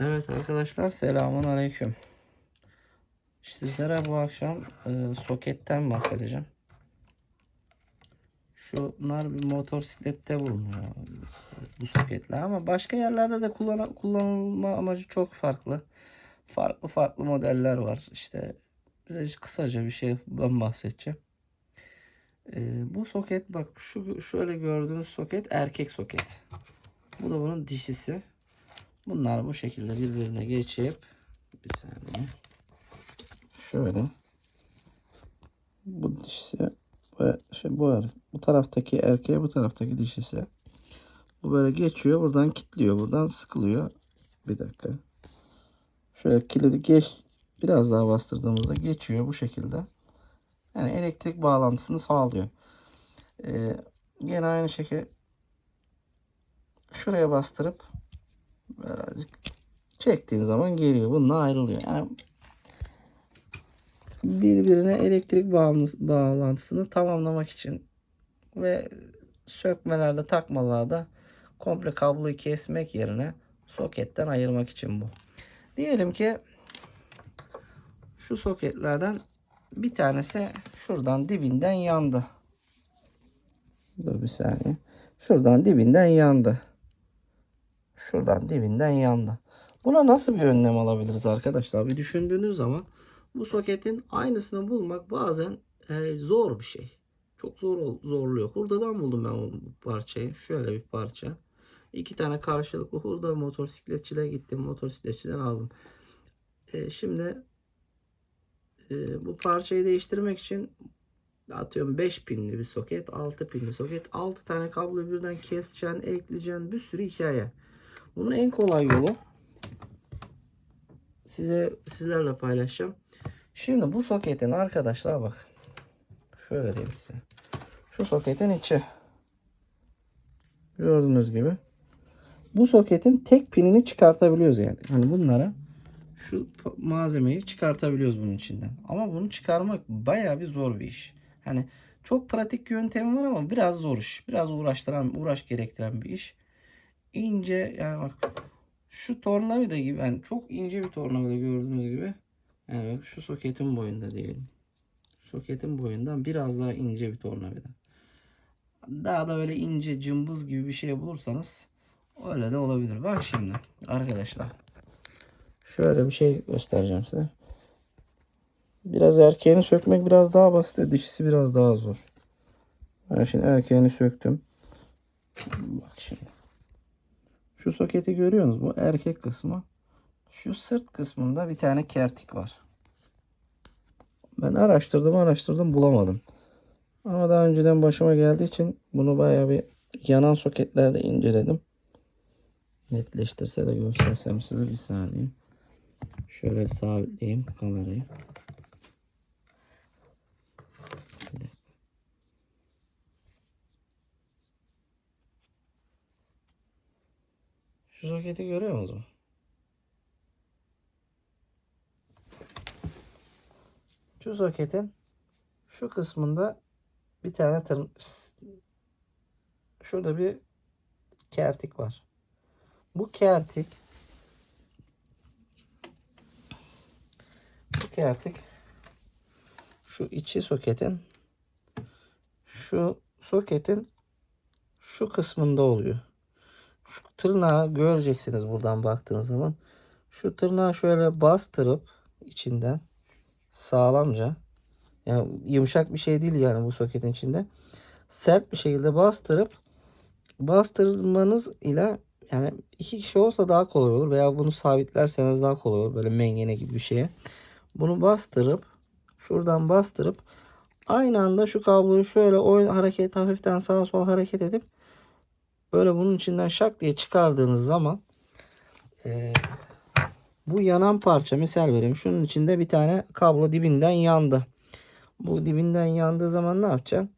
Evet arkadaşlar selamun aleyküm. Sizlere bu akşam e, soketten bahsedeceğim. Şunlar bir motosiklette bulunuyor bu soketler ama başka yerlerde de kullan kullanılma amacı çok farklı. Farklı farklı modeller var. İşte size kısaca bir şeyden bahsedeceğim. E, bu soket bak şu şöyle gördüğünüz soket erkek soket. Bu da bunun dişisi. Bunlar bu şekilde birbirine geçip bir saniye. Şöyle. Bu dişisi ve şey bu er, bu taraftaki erkeğe bu taraftaki dişisi. Bu böyle geçiyor. Buradan kilitliyor. Buradan sıkılıyor. Bir dakika. Şöyle kilidi geç biraz daha bastırdığımızda geçiyor bu şekilde. Yani elektrik bağlantısını sağlıyor. Ee, yine aynı şekilde şuraya bastırıp birazcık çektiğin zaman geliyor. Bununla ayrılıyor. Yani birbirine elektrik bağlantısını tamamlamak için ve sökmelerde takmalarda komple kabloyu kesmek yerine soketten ayırmak için bu. Diyelim ki şu soketlerden bir tanesi şuradan dibinden yandı. Dur bir saniye. Şuradan dibinden yandı. Şuradan dibinden yandı. Buna nasıl bir önlem alabiliriz arkadaşlar? Bir düşündüğünüz zaman bu soketin aynısını bulmak bazen e, zor bir şey. Çok zor zorluyor. Hurdadan buldum ben bu parçayı. Şöyle bir parça. İki tane karşılıklı hurda motosikletçide gittim. Motosikletçiden aldım. E, şimdi e, bu parçayı değiştirmek için atıyorum 5 pinli bir soket, 6 pinli soket, 6 tane kablo birden keseceksin, ekleyeceksin. Bir sürü hikaye. Bunun en kolay yolu size sizlerle paylaşacağım. Şimdi bu soketin arkadaşlar bak. Şöyle diyeyim size. Şu soketin içi. Gördüğünüz gibi. Bu soketin tek pinini çıkartabiliyoruz yani. Hani bunlara şu malzemeyi çıkartabiliyoruz bunun içinden. Ama bunu çıkarmak bayağı bir zor bir iş. Hani çok pratik yöntemi var ama biraz zor iş. Biraz uğraştıran, uğraş gerektiren bir iş. İnce yani bak şu tornavida gibi yani çok ince bir tornavida gördüğünüz gibi. Yani bak şu soketin boyunda diyelim. Soketin boyundan biraz daha ince bir tornavida. Daha da öyle ince cımbız gibi bir şey bulursanız öyle de olabilir. Bak şimdi arkadaşlar. Şöyle bir şey göstereceğim size. Biraz erkeğini sökmek biraz daha basit. Dişisi biraz daha zor. Ben şimdi erkeğini söktüm. Bak şimdi. Şu soketi görüyorsunuz. Bu erkek kısmı. Şu sırt kısmında bir tane kertik var. Ben araştırdım araştırdım bulamadım. Ama daha önceden başıma geldiği için bunu bayağı bir yanan soketlerde inceledim. Netleştirse de göstersem size bir saniye. Şöyle sabitleyeyim kamerayı. Şu soketi görüyor musunuz? Şu soketin şu kısmında bir tane tır şurada bir kertik var. Bu kertik bu kertik şu içi soketin şu soketin şu kısmında oluyor. Şu tırnağı göreceksiniz buradan baktığınız zaman. Şu tırnağı şöyle bastırıp içinden sağlamca yani yumuşak bir şey değil yani bu soketin içinde. Sert bir şekilde bastırıp bastırmanız ile yani iki kişi olsa daha kolay olur veya bunu sabitlerseniz daha kolay olur böyle mengene gibi bir şeye. Bunu bastırıp şuradan bastırıp aynı anda şu kabloyu şöyle oyun hareket hafiften sağa sola hareket edip böyle bunun içinden şak diye çıkardığınız zaman eee, bu yanan parça misal vereyim. Şunun içinde bir tane kablo dibinden yandı. Bu dibinden yandığı zaman ne yapacaksın?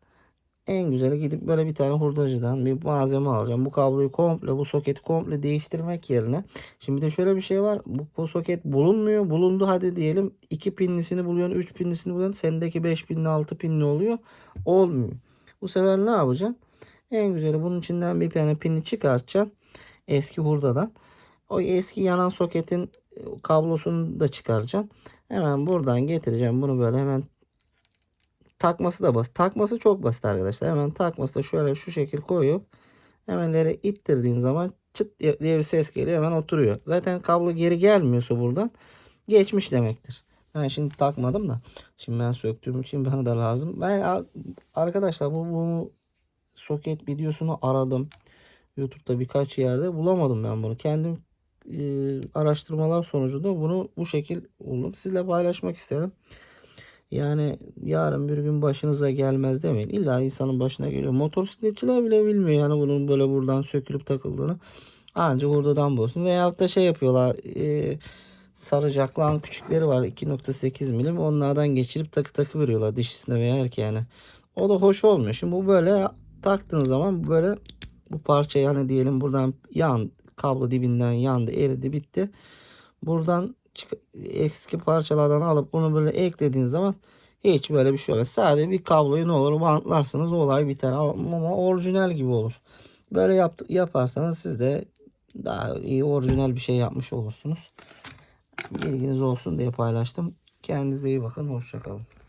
En güzeli gidip böyle bir tane hurdacıdan bir malzeme alacağım. Bu kabloyu komple bu soketi komple değiştirmek yerine. Şimdi de şöyle bir şey var. Bu, bu soket bulunmuyor. Bulundu hadi diyelim. 2 pinlisini buluyorsun. 3 pinlisini buluyorsun. Sendeki 5 pinli 6 pinli oluyor. Olmuyor. Bu sefer ne yapacaksın? En güzeli bunun içinden bir tane pini çıkartacaksın. Eski hurdadan. o eski yanan soketin e, kablosunu da çıkaracağım. Hemen buradan getireceğim. Bunu böyle hemen takması da basit. Takması çok basit arkadaşlar. Hemen takması da şöyle şu şekil koyup hemen ileri ittirdiğin zaman çıt diye bir ses geliyor. Hemen oturuyor. Zaten kablo geri gelmiyorsa buradan geçmiş demektir. Ben şimdi takmadım da. Şimdi ben söktüğüm için bana da lazım. Ben arkadaşlar bu, bu soket videosunu aradım. YouTube'da birkaç yerde bulamadım ben bunu. Kendim e, araştırmalar sonucunda bunu bu şekil buldum. Sizle paylaşmak istedim. Yani yarın bir gün başınıza gelmez demeyin. İlla insanın başına geliyor. Motosikletçiler bile bilmiyor yani bunun böyle buradan sökülüp takıldığını. Ancak oradan bulsun. Veyahut da şey yapıyorlar. E, saracaklan küçükleri var. 2.8 milim. Onlardan geçirip takı takı veriyorlar dişisine veya erkeğine. O da hoş olmuyor. Şimdi bu böyle taktığın zaman böyle bu parça yani diyelim buradan yan kablo dibinden yandı eridi bitti. Buradan eski parçalardan alıp bunu böyle eklediğin zaman hiç böyle bir şey olmaz. Sadece bir kabloyu ne olur bantlarsınız olay biter ama orijinal gibi olur. Böyle yap, yaparsanız siz de daha iyi orijinal bir şey yapmış olursunuz. Bilginiz olsun diye paylaştım. Kendinize iyi bakın. Hoşçakalın.